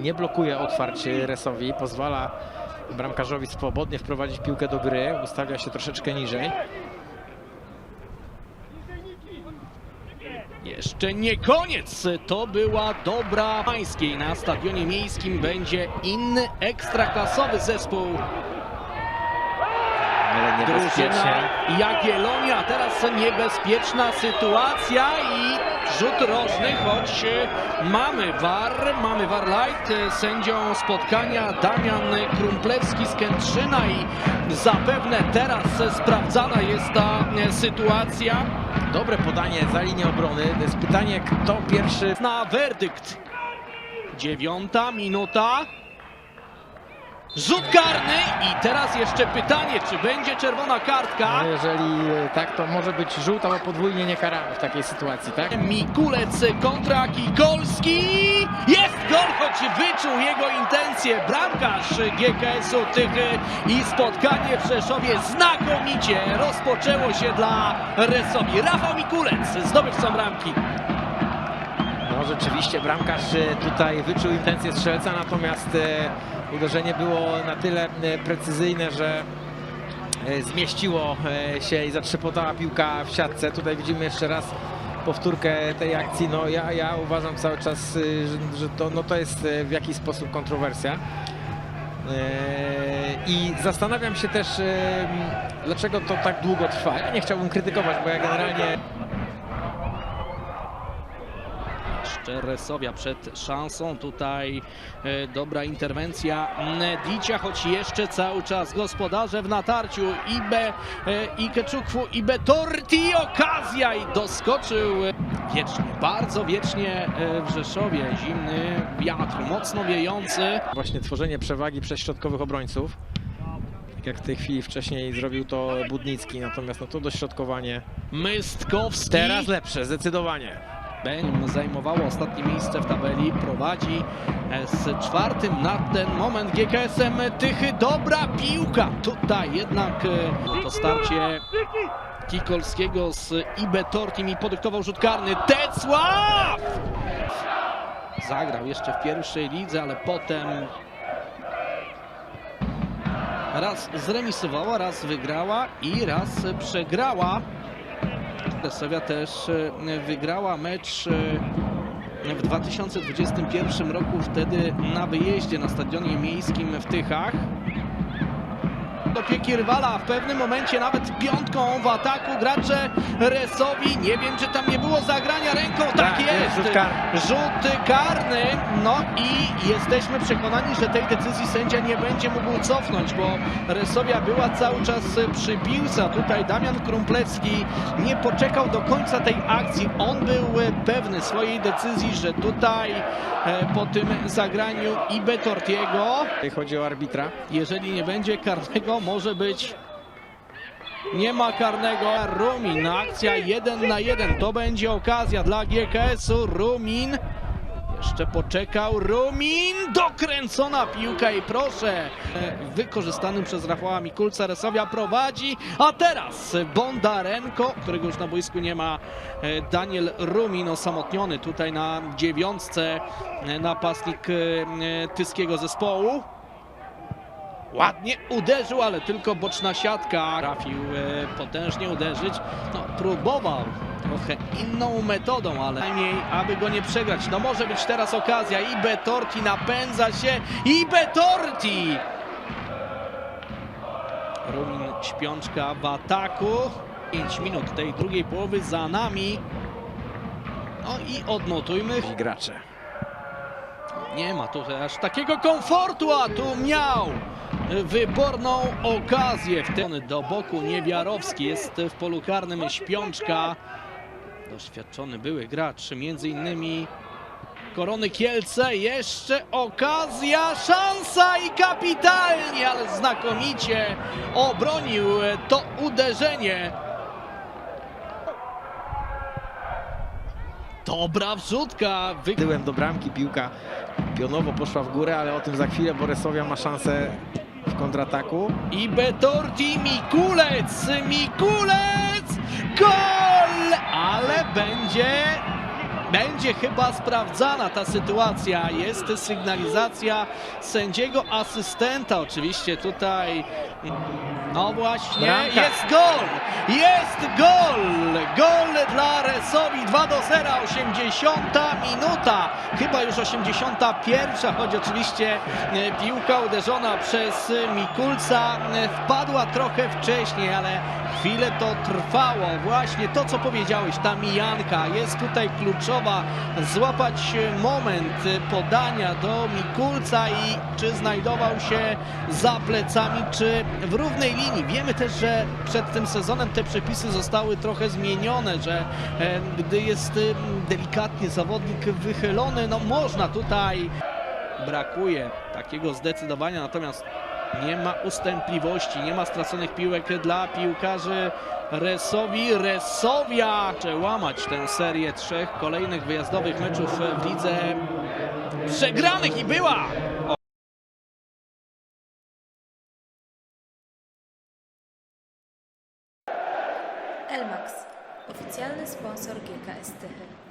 Nie blokuje otwarć Resowi, pozwala bramkarzowi swobodnie wprowadzić piłkę do gry, ustawia się troszeczkę niżej. Jeszcze nie koniec. To była dobra pańskiej. Na stadionie miejskim będzie inny ekstraklasowy zespół. Drużyna Jagiellonia. Teraz niebezpieczna sytuacja i rzut rożny, choć e, mamy VAR, mamy VAR Light. Sędzią spotkania Damian Krumplewski z Kętrzyna i zapewne teraz sprawdzana jest ta e, sytuacja. Dobre podanie za linię obrony. To jest pytanie, kto pierwszy na werdykt. Dziewiąta minuta. Rzut karny i teraz jeszcze pytanie, czy będzie czerwona kartka. No jeżeli e, tak, to może być rzut albo podwójnie niekarany w takiej sytuacji, tak? Mikulec kontra Kikolski. Jest gol, choć wyczuł jego intencje. Bramkarz GKS-u Tychy i spotkanie w Rzeszowie znakomicie rozpoczęło się dla Resowi. Rafał Mikulec, zdobywcą bramki. No rzeczywiście bramkarz tutaj wyczuł intencję strzelca, natomiast e, uderzenie było na tyle precyzyjne, że e, zmieściło e, się i zatrzepotała piłka w siatce. Tutaj widzimy jeszcze raz powtórkę tej akcji. No ja, ja uważam cały czas, e, że, to, no, to jest w jakiś sposób kontrowersja. I zastanawiam się też, dlaczego to tak długo trwa. Ja nie chciałbym krytykować, bo ja generalnie Jeszcze Resowia przed szansą. Tutaj e, dobra interwencja Dicia, choć jeszcze cały czas gospodarze w natarciu. Ibe, e, Ikeczukwu, Ibe Torti, okazja i doskoczył wiecznie, bardzo wiecznie e, w Rzeszowie. Zimny wiatr, mocno wiejący. właśnie tworzenie przewagi przez środkowych obrońców. Tak jak w tej chwili wcześniej zrobił to Budnicki, natomiast no to dośrodkowanie Mystkowski. teraz lepsze, zdecydowanie. Zajmowało ostatnie miejsce w tabeli, prowadzi e, z czwartym na ten moment GKS-em Tychy. Dobra piłka, tutaj jednak e, to starcie Kikolskiego z IB Tortim i podyktował rzut karny. Decław! Zagrał jeszcze w pierwszej lidze, ale potem raz zremisowała, raz wygrała i raz przegrała. Resowia też e, wygrała mecz e, w 2021 roku, wtedy na wyjeździe na stadionie miejskim w Tychach. Do pieki rywala, w pewnym momencie nawet piątką w ataku gracze Resowi. Nie wiem, czy tam nie było zagrania ręką. Tak, Tak, jest. rzut karny. Rzut karny. No i jesteśmy przekonani, że tej decyzji sędzia nie będzie mógł cofnąć, bo Resowia była cały czas przy piłce. a Tutaj Damian Krumplewski nie poczekał do końca tej akcji. On był pewny swojej decyzji, że tutaj e, po tym zagraniu Ibe Tortiego Jeżeli chodzi o arbitra, jeżeli nie będzie karnego, może być. Nie ma karnego. Rumin, akcja 1 na 1. To będzie okazja dla GKS-u. Rumin. Jeszcze poczekał Rumin. Dokręcona piłka i proszę. Wykorzystanym przez Rafała Mikulca Resowia prowadzi. A teraz Bondarenko, którego już na boisku nie ma. e, Daniel Rumin osamotniony tutaj na dziewiątce. e, Napastnik e, tyskiego zespołu. Ładnie uderzył, ale tylko boczna siatka. Trafił e, potężnie uderzyć. No, próbował trochę inną metodą, ale najmniej, aby go nie przegrać. No może być teraz okazja. I Betorti napędza się. I Betorti! Rumin Śpiączka w ataku. 5 minut tej drugiej połowy za nami. No i odnotujmy i gracze. nie ma tu aż takiego komfortu, a tu miał wyborną okazję. W ten do boku Niewiarowski jest w polu karnym Śpiączka. Doświadczony były gracz, między innymi Korony Kielce. Jeszcze okazja, szansa i kapitalnie, ale znakomicie obronił to uderzenie. Dobra wrzutka, wy... Do bramki piłka pionowo poszła w górę, ale o tym za chwilę, bo Resowia ma szansę kontrataku. I Betorti, Mikulec, Mikulec, gol! Będzie, chyba sprawdzana ta sytuacja. Jest sygnalizacja sędziego asystenta. Oczywiście tutaj. No właśnie, Bramka. jest gol! Jest gol! Gol dla Resowi 2 do 0, 80 minuta. Chyba już 81, choć oczywiście e, piłka uderzona przez e, Mikulca e, wpadła trochę wcześniej, ale chwilę to trwało. Właśnie to, co powiedziałeś, ta mijanka jest tutaj kluczowa. Złapać moment podania do Mikulca i czy znajdował się za plecami, czy w równej linii. Wiemy też, że przed tym sezonem te przepisy zostały trochę zmienione, że e, gdy jest e, delikatnie zawodnik wychylony, no można tutaj brakuje takiego zdecydowania, natomiast nie ma ustępliwości, nie ma straconych piłek dla piłkarzy Resowi. Resowia łamać tę serię trzech kolejnych wyjazdowych meczów w lidze przegranych i była Elmax, oficjalny sponsor GKS Tychy.